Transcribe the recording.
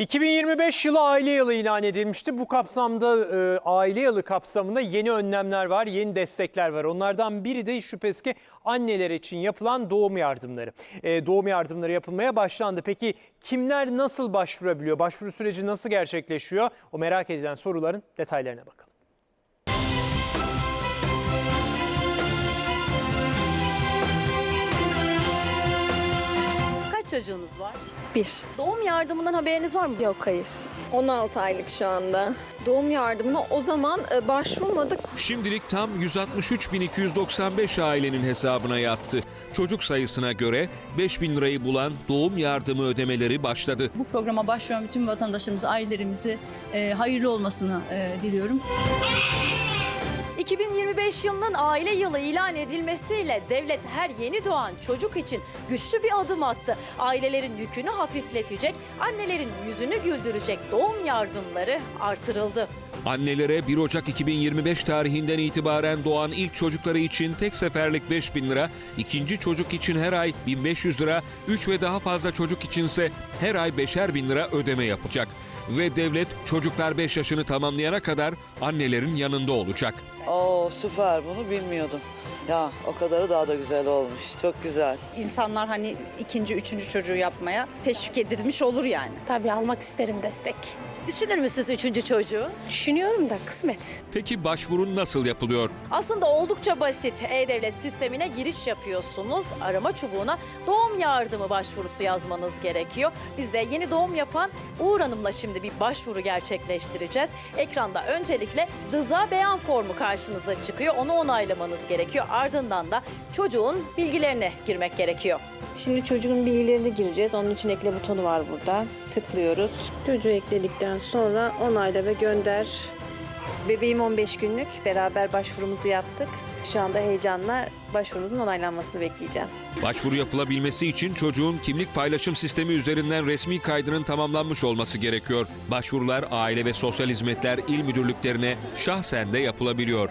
2025 yılı aile yılı ilan edilmişti. Bu kapsamda e, aile yılı kapsamında yeni önlemler var, yeni destekler var. Onlardan biri de şüphesiz ki anneler için yapılan doğum yardımları. E, doğum yardımları yapılmaya başlandı. Peki kimler nasıl başvurabiliyor? Başvuru süreci nasıl gerçekleşiyor? O merak edilen soruların detaylarına bakalım. Çocuğunuz var? Bir. Doğum yardımından haberiniz var mı? Yok hayır. 16 aylık şu anda. Doğum yardımına o zaman e, başvurmadık. Şimdilik tam 163.295 ailenin hesabına yattı. Çocuk sayısına göre 5000 lirayı bulan doğum yardımı ödemeleri başladı. Bu programa başvuran bütün vatandaşlarımız, ailelerimizi e, hayırlı olmasını e, diliyorum. 2025 yılının aile yılı ilan edilmesiyle devlet her yeni doğan çocuk için güçlü bir adım attı. Ailelerin yükünü hafifletecek, annelerin yüzünü güldürecek doğum yardımları artırıldı. Annelere 1 Ocak 2025 tarihinden itibaren doğan ilk çocukları için tek seferlik 5000 lira, ikinci çocuk için her ay 1500 lira, 3 ve daha fazla çocuk içinse her ay 5'er bin lira ödeme yapacak. Ve devlet çocuklar 5 yaşını tamamlayana kadar annelerin yanında olacak. Oo süper bunu bilmiyordum. Ya o kadarı daha da güzel olmuş. Çok güzel. insanlar hani ikinci, üçüncü çocuğu yapmaya teşvik edilmiş olur yani. Tabii almak isterim destek. Düşünür müsünüz üçüncü çocuğu? Düşünüyorum da kısmet. Peki başvuru nasıl yapılıyor? Aslında oldukça basit. E-Devlet sistemine giriş yapıyorsunuz. Arama çubuğuna doğum yardımı başvurusu yazmanız gerekiyor. Biz de yeni doğum yapan Uğur Hanım'la şimdi bir başvuru gerçekleştireceğiz. Ekranda öncelikle rıza beyan formu karşınıza çıkıyor. Onu onaylamanız gerekiyor. Ardından da çocuğun bilgilerini girmek gerekiyor. Şimdi çocuğun bilgilerini gireceğiz. Onun için ekle butonu var burada. Tıklıyoruz. Çocuğu ekledikten sonra onayla ve gönder. Bebeğim 15 günlük. Beraber başvurumuzu yaptık. Şu anda heyecanla başvurumuzun onaylanmasını bekleyeceğim. Başvuru yapılabilmesi için çocuğun kimlik paylaşım sistemi üzerinden resmi kaydının tamamlanmış olması gerekiyor. Başvurular Aile ve Sosyal Hizmetler İl Müdürlüklerine şahsen de yapılabiliyor.